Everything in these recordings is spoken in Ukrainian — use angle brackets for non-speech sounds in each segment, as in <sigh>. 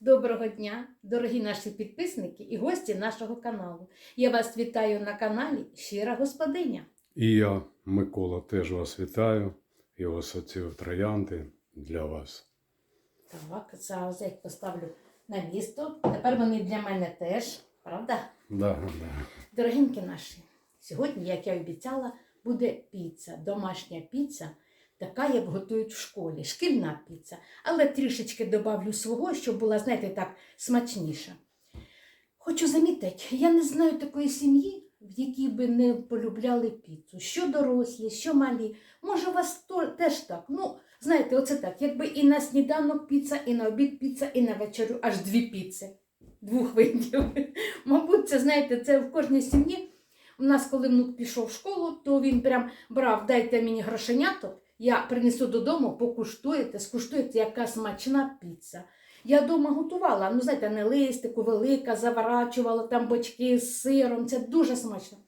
Доброго дня, дорогі наші підписники і гості нашого каналу. Я вас вітаю на каналі Щира Господиня. І я, Микола, теж вас вітаю. І ось оці троянди для вас. Так, зараз я їх поставлю на місто. Тепер вони для мене теж, правда? Да, да. Дорогенькі наші, сьогодні, як я обіцяла, буде піца, домашня піца, така, як готують в школі, шкільна піца. Але трішечки добавлю свого, щоб була, знаєте, так смачніша. Хочу замітити, я не знаю такої сім'ї, в якій би не полюбляли піцу. Що дорослі, що малі. Може, у вас то, теж так. Ну, знаєте, оце так. Якби і на сніданок піца, і на обід піца, і на вечерю аж дві піци. Двох видів. <laughs> Мабуть, це знаєте, це в кожній сім'ї. У нас, коли внук пішов в школу, то він прям брав, дайте мені грошеняток, я принесу додому, покуштуєте, скуштуєте, яка смачна піца. Я вдома готувала, ну знаєте, не листику, велика, заворачувала там бочки з сиром. Це дуже смачно.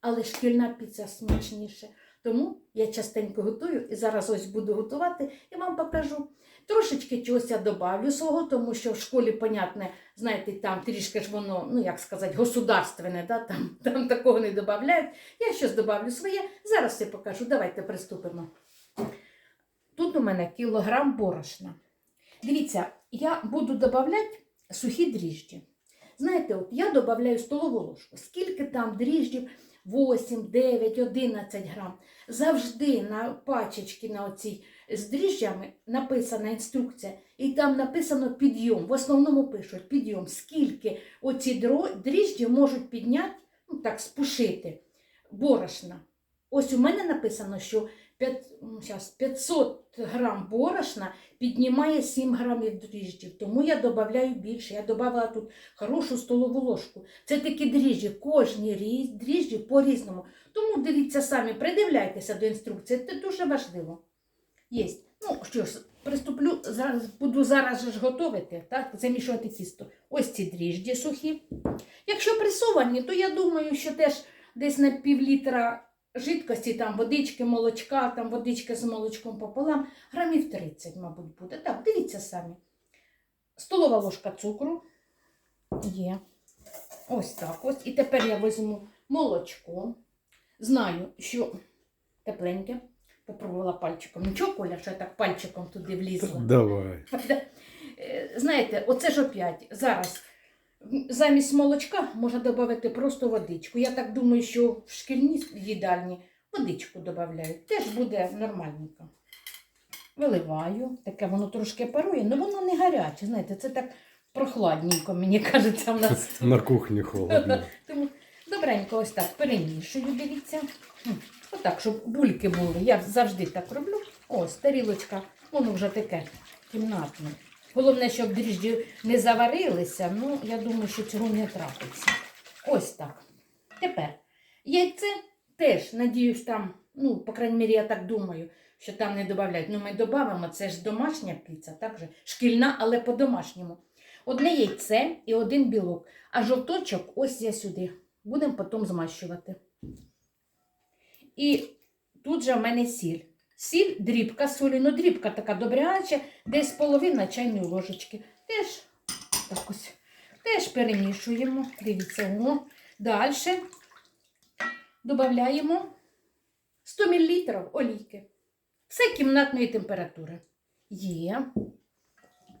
Але шкільна піца смачніше. Тому я частенько готую і зараз ось буду готувати і вам покажу. Трошечки чогось я добавлю свого, тому що в школі, понятне, знаєте, там трішки ж воно, ну як сказати, государственне, да? там, там такого не додають. Я щось добавлю своє, зараз все покажу. Давайте приступимо. У мене кілограм борошна. Дивіться, я буду додавати сухі дріжджі. Знаєте, от я додаю столову ложку. Скільки там дріжджів? 8, 9, 11 грам. Завжди на пачечці на оцій з дріжджами написана інструкція, і там написано підйом. В основному пишуть підйом, скільки оці дріжджі можуть підняти, ну так, спушити борошна. Ось у мене написано, що 5, м, щас, 500 грам борошна піднімає 7 грамів дріжджів, тому я додаю більше. Я додала тут хорошу столову ложку. Це такі дріжджі, кожні дріжджі по-різному. Тому дивіться самі, придивляйтеся до інструкції, це дуже важливо. Єсть. Ну що ж, приступлю, буду зараз ж готувати, так, замішувати тісто. Ось ці дріжджі сухі. Якщо пресовані, то я думаю, що теж десь на пів літра жидкості, там водички, молочка, там водички з молочком пополам, грамів 30, мабуть, буде. Так, дивіться самі. Столова ложка цукру є. Ось так ось. І тепер я візьму молочко. Знаю, що тепленьке. Попробувала пальчиком. Нічого, Коля, що я так пальчиком туди влізла. Давай. Е, Знаєте, оце ж опять зараз. Замість молочка можна додати просто водичку. Я так думаю, що в шкільній їдальні водичку додають. Теж буде нормальненько. Виливаю, таке воно трошки парує, але воно не гаряче. Знаєте, це так прохладненько, мені кажеться, в нас. <laughs> На кухні холодно. <laughs> Тому добренько ось так перемішую, дивіться. Отак, щоб бульки були. Я завжди так роблю. Ось, тарілочка, воно вже таке кімнатне. Головне, щоб дріжджі не заварилися, ну, я думаю, що цього не трапиться. Ось так. Тепер яйце теж, надіюсь, там, ну, по крайній мірі, я так думаю, що там не додають. Ну, ми додамо, це ж домашня піца, так же? Шкільна, але по-домашньому. Одне яйце і один білок. А жовточок ось я сюди. Будемо потім змащувати. І тут же в мене сіль. Сіль, дрібка солі. Ну, дрібка така добряча, десь половина чайної ложечки. Теж так ось. Теж перемішуємо. Дивіться, о. Далі додаємо 100 мл олійки. Все кімнатної температури. Є.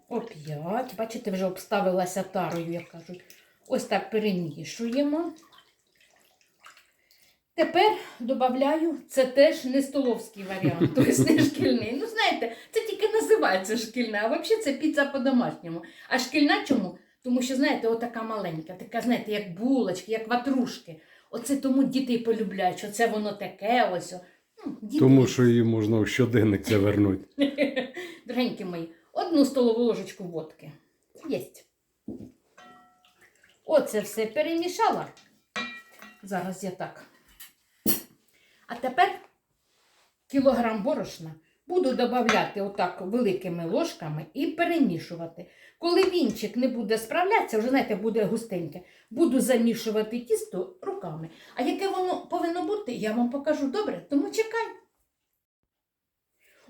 Оп'ять. Бачите, вже обставилася тарою, як кажуть. Ось так перемішуємо. Тепер додаю, це теж не столовський варіант, тобто не шкільний. Ну, знаєте, це тільки називається шкільна, а взагалі це піца по-домашньому. А шкільна чому? Тому що, знаєте, отака маленька, така, знаєте, як булочки, як ватрушки. Оце тому діти полюбляють, що це воно таке ось. Ну, діти Тому що її можна в щоденник це вернути. <laughs> Дорогенькі мої, одну столову ложечку водки. Єсть. Оце все перемішала. Зараз я так. А тепер кілограм борошна буду додавати отак великими ложками і перемішувати. Коли вінчик не буде справлятися, вже знаєте, буде густеньке, буду замішувати тісто руками. А яке воно повинно бути, я вам покажу добре, тому чекай.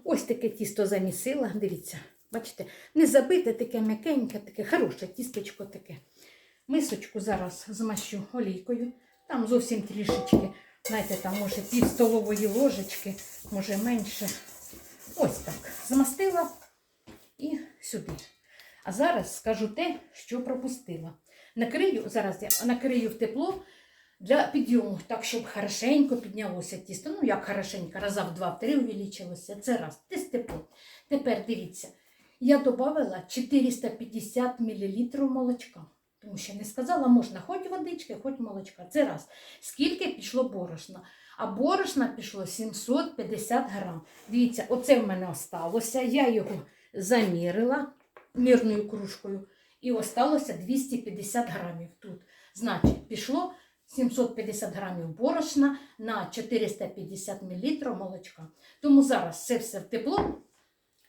Ось таке тісто замісила, дивіться, Бачите, не забите, таке м'якеньке, таке хороше тістечко таке. Мисочку зараз змащу олійкою. Там зовсім трішечки, знаєте, там може пів столової ложечки, може менше. Ось так. Змастила і сюди. А зараз скажу те, що пропустила. Накрию, зараз я накрию в тепло для підйому, так, щоб хорошенько піднялося тісто. Ну, як хорошенько, раза в два, в три увеличилося. Це раз. Десь тепло. Тепер дивіться, я додала 450 мл молочка. Тому що не сказала, можна хоч водички, хоч молочка. Це раз. Скільки пішло борошна? А борошна пішло 750 грам. Дивіться, оце в мене осталося. Я його замірила мірною кружкою. І осталося 250 грамів тут. Значить, пішло 750 грамів борошна на 450 мл молочка. Тому зараз це все в тепло.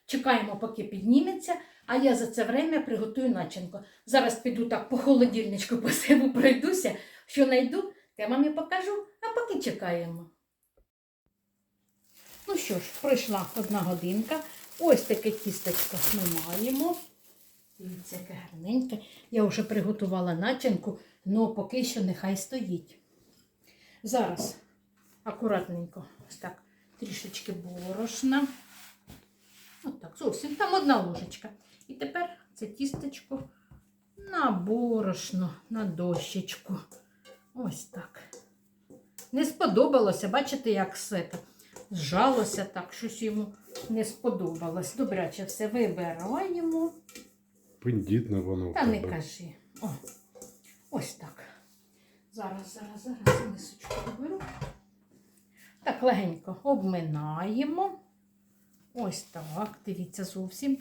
Чекаємо, поки підніметься, а я за це время приготую начинку. Зараз піду так по холодильничку по себе пройдуся, що знайду, я вам і покажу, а поки чекаємо. Ну що ж, пройшла одна годинка. Ось таке тістечко ми маємо. Дивіться, яке гарненьке. Я вже приготувала начинку, але поки що нехай стоїть. Зараз акуратненько, ось так, трішечки борошна. От так, зовсім там одна ложечка. І тепер це тістечко на борошно, на дощечку. Ось так. Не сподобалося, бачите, як все так зжалося так, щось йому не сподобалось. Добряче все вибираємо. Пендітно воно. Та не кажи. О, ось так. Зараз, зараз, зараз мисочку доберу. Так, легенько обминаємо. Ось так, дивіться зовсім.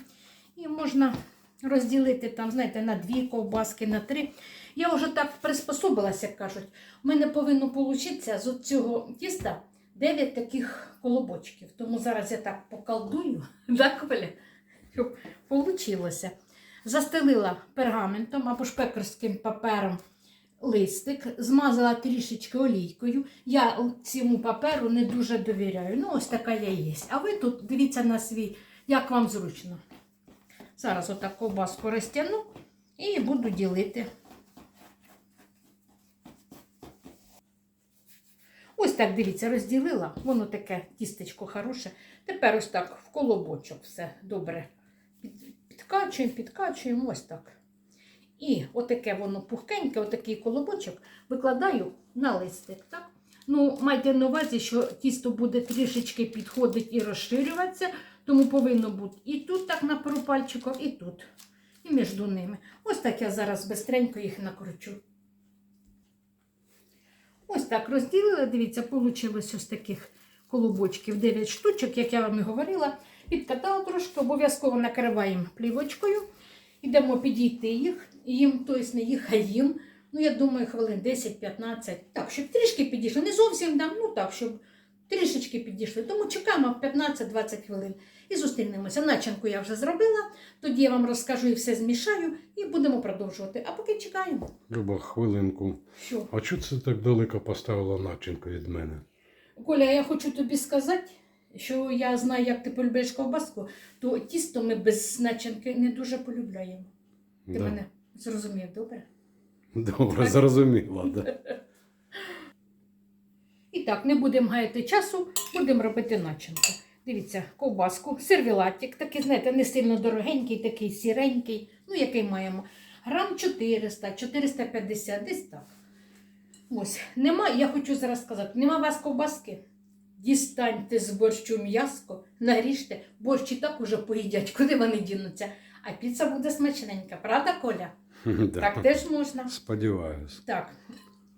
І можна розділити там, знаєте, на дві ковбаски, на три. Я вже так приспособилася, як кажуть. У мене повинно получитися з цього тіста 9 таких колобочків. Тому зараз я так поколдую, <laughs> так, Коля, щоб вийшло. Застелила пергаментом або шпекерським папером листик, змазала трішечки олійкою. Я цьому паперу не дуже довіряю. Ну, ось така я є. А ви тут дивіться на свій, як вам зручно. Зараз отак ковбаску розтягну і буду ділити. Ось так, дивіться, розділила. Воно таке тістечко хороше. Тепер ось так в колобочок все добре підкачуємо, підкачуємо, ось так. І отаке воно пухкеньке, отакий колобочок викладаю на листик. Так? Ну, майте на увазі, що тісто буде трішечки підходити і розширюватися, тому повинно бути і тут так на пару пальчиків, і тут. І між ними. Ось так я зараз бистренько їх накручу. Ось так розділила. Дивіться, вийшло ось таких колобочків 9 штучок, як я вам і говорила. Підкатала трошки, обов'язково накриваємо плівочкою. Ідемо підійти їх, їм, тобто не їх, а їм. Ну, я думаю, хвилин 10-15. Так, щоб трішки підійшли. Не зовсім дам, ну так, щоб трішечки підійшли. Тому чекаємо 15-20 хвилин і зустрінемося. Начинку я вже зробила. Тоді я вам розкажу і все змішаю, і будемо продовжувати. А поки чекаємо. Люба, хвилинку. Що? А чого це так далеко поставила начинку від мене? Коля, я хочу тобі сказати, що я знаю, як ти полюбляєш ковбаску, то тісто ми без начинки не дуже полюбляємо. Ти Да. мене зрозумів, добре? Добре, зрозуміла. Да. <laughs> І так, не будемо гаяти часу, будемо робити начинку. Дивіться, ковбаску, сервілатик, такий, знаєте, не сильно дорогенький, такий сіренький, ну який маємо. Грам 400, 450, десь так. Ось, нема, я хочу зараз сказати, нема у вас ковбаски. Дістаньте з борщу м'яско, наріжте, борщ і так уже поїдять, куди вони дінуться. А піца буде смачненька, правда, Коля? <laughs> Так теж можна. Сподіваюсь. Так,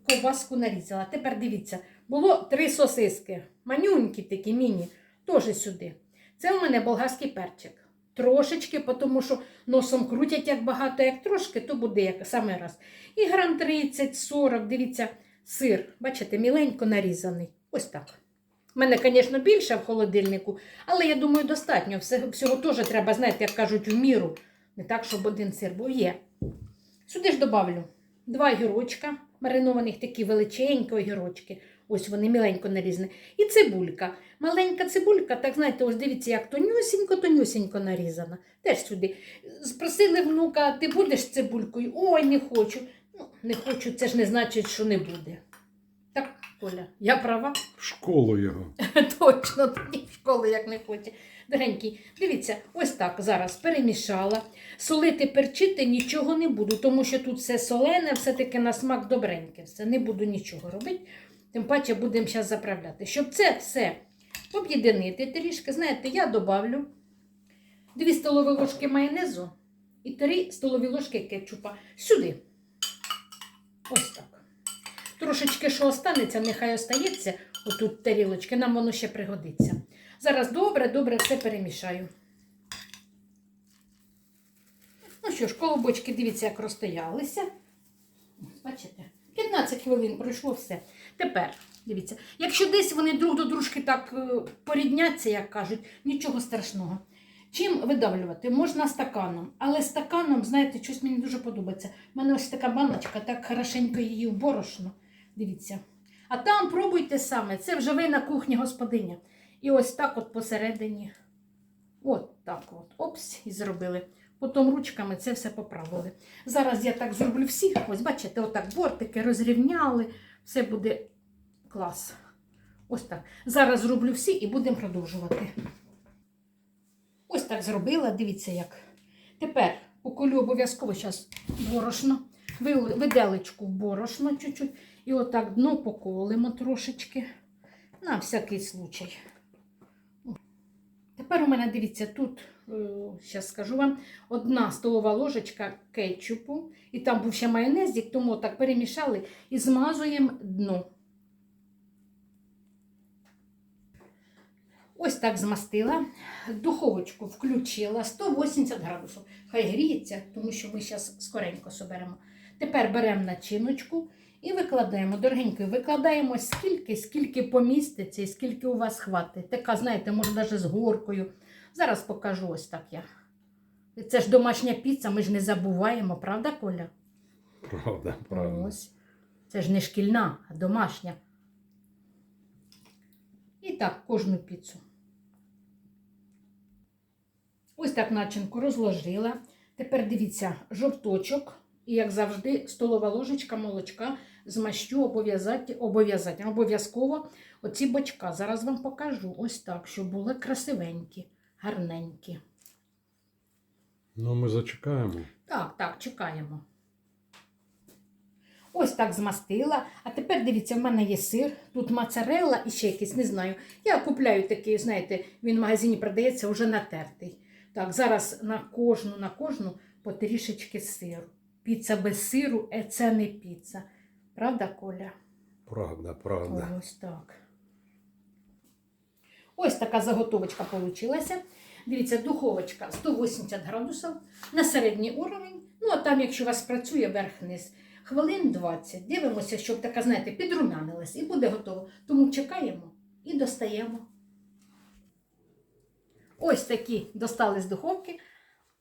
ковбаску нарізала. Тепер дивіться, було три сосиски, манюнькі такі, міні, теж сюди. Це у мене болгарський перчик. Трошечки, тому що носом крутять як багато, як трошки, то буде як саме раз. І грам 30-40, дивіться, сир, бачите, міленько нарізаний. Ось так. У мене, звісно, більше в холодильнику, але я думаю, достатньо. Всього теж треба, знаєте, як кажуть, в міру. Не так, щоб один сир був є. Сюди ж добавлю два гірочка, маринованих такі величенькі огірочки. Ось вони міленько нарізані. І цибулька. Маленька цибулька, так знаєте, ось дивіться, як тонюсінько, тонюсінько нарізана. Теж сюди. Спросили внука, ти будеш цибулькою? Ой, не хочу. Ну, не хочу, це ж не значить, що не буде. Коля, я права. <laughs> В школу його. Точно, тоді в школу як не хоче. Дорогенький, дивіться, ось так зараз перемішала. Солити, перчити нічого не буду, тому що тут все солене, все-таки на смак добреньке. Все, не буду нічого робити. Тим паче будемо зараз заправляти. Щоб це все об'єднати трішки, знаєте, я добавлю 2 столові ложки майонезу і 3 столові ложки кетчупа сюди. Ось так. Трошечки, що останеться, нехай остається отут тарілочки, нам воно ще пригодиться. Зараз добре, добре все перемішаю. Ну що ж, колобочки, дивіться, як розстоялися. Бачите? 15 хвилин пройшло все. Тепер, дивіться, якщо десь вони друг до дружки так е, порідняться, як кажуть, нічого страшного. Чим видавлювати? Можна стаканом, але стаканом, знаєте, щось мені дуже подобається. У мене ось така баночка, так хорошенько її в борошно. Дивіться. А там пробуйте саме, це вже ви на кухні господиня. І ось так от посередині. От так от. Опс, і зробили. Потім ручками це все поправили. Зараз я так зроблю всіх. Ось бачите, отак бортики розрівняли. Все буде клас. Ось так. Зараз зроблю всі і будемо продовжувати. Ось так зробила, дивіться як. Тепер поколю обов'язково зараз борошно, Ви- виделечку в борошно чуть-чуть. І отак дно поколимо трошечки. На всякий случай. Тепер у мене, дивіться, тут, зараз скажу вам, одна столова ложечка кетчупу. І там був ще майонезик, тому так перемішали і змазуємо дно. Ось так змастила. Духовочку включила 180 градусів. Хай гріється, тому що ми зараз скоренько соберемо. Тепер беремо начиночку і викладаємо. Дорогенько, викладаємо скільки, скільки поміститься і скільки у вас хватить. Така, знаєте, може навіть з горкою. Зараз покажу ось так я. Це ж домашня піца, ми ж не забуваємо, правда, Коля? Правда, правда. Ось. Це ж не шкільна, а домашня. І так, кожну піцу. Ось так начинку розложила. Тепер дивіться, жовточок. І, як завжди, столова ложечка молочка змащу обов'язати, обов'язати, обов'язково оці бочка. Зараз вам покажу. Ось так, щоб були красивенькі, гарненькі. Ну, ми зачекаємо. Так, так, чекаємо. Ось так змастила. А тепер дивіться, в мене є сир, тут моцарелла і ще якийсь, не знаю. Я купляю такий, знаєте, він в магазині продається вже натертий. Так, зараз на кожну, на кожну по трішечки сиру. Піца без сиру е, це не піца. Правда, Коля? Правда, правда. Ось так. Ось така заготовочка получилася. Дивіться, духовочка 180 градусів на середній уровень. Ну, а там, якщо у вас працює верх-низ, хвилин 20. Дивимося, щоб така, знаєте, підрумянилась і буде готово. Тому чекаємо і достаємо. Ось такі достали з духовки.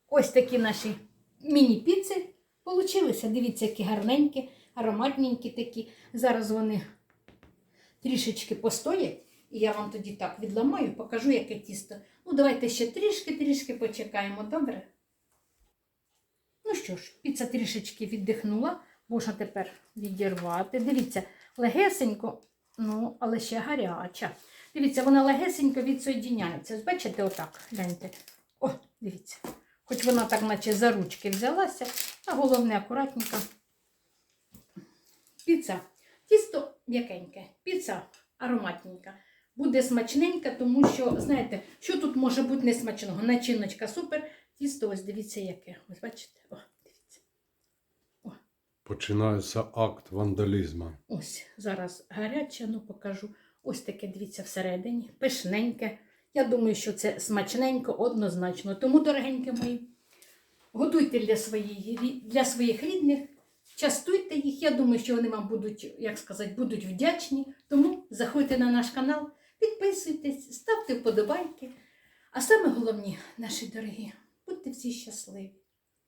Ось такі наші міні-піци получилися. Дивіться, які гарненькі, ароматненькі такі. Зараз вони трішечки постоять, і я вам тоді так відламаю, покажу, яке тісто. Ну, давайте ще трішки-трішки почекаємо, добре? Ну що ж, піца трішечки віддихнула, можна тепер відірвати. Дивіться, легесенько, ну, але ще гаряча. Дивіться, вона легесенько відсоєдіняється. Бачите, отак, гляньте. О, дивіться. Хоч вона так, наче за ручки взялася, а головне акуратненько. Піца. Тісто м'якеньке, піца ароматненька. Буде смачненька, тому що, знаєте, що тут може бути несмачного? Начиночка супер. Тісто, ось дивіться, яке. Ось бачите? О, дивіться. Починається акт вандалізму. Ось зараз гаряче, ну покажу. Ось таке, дивіться, всередині, пишненьке. Я думаю, що це смачненько, однозначно. Тому, дорогенькі мої, готуйте для, своєї, для своїх рідних, частуйте їх. Я думаю, що вони вам будуть, як сказати, будуть вдячні. Тому заходьте на наш канал, підписуйтесь, ставте вподобайки. А саме головні, наші дорогі, будьте всі щасливі,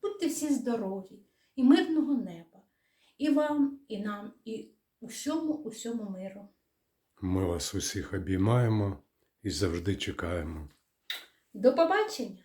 будьте всі здорові і мирного неба. і вам, і нам, і усьому, усьому миру. Ми вас усіх обіймаємо і завжди чекаємо. До побачення!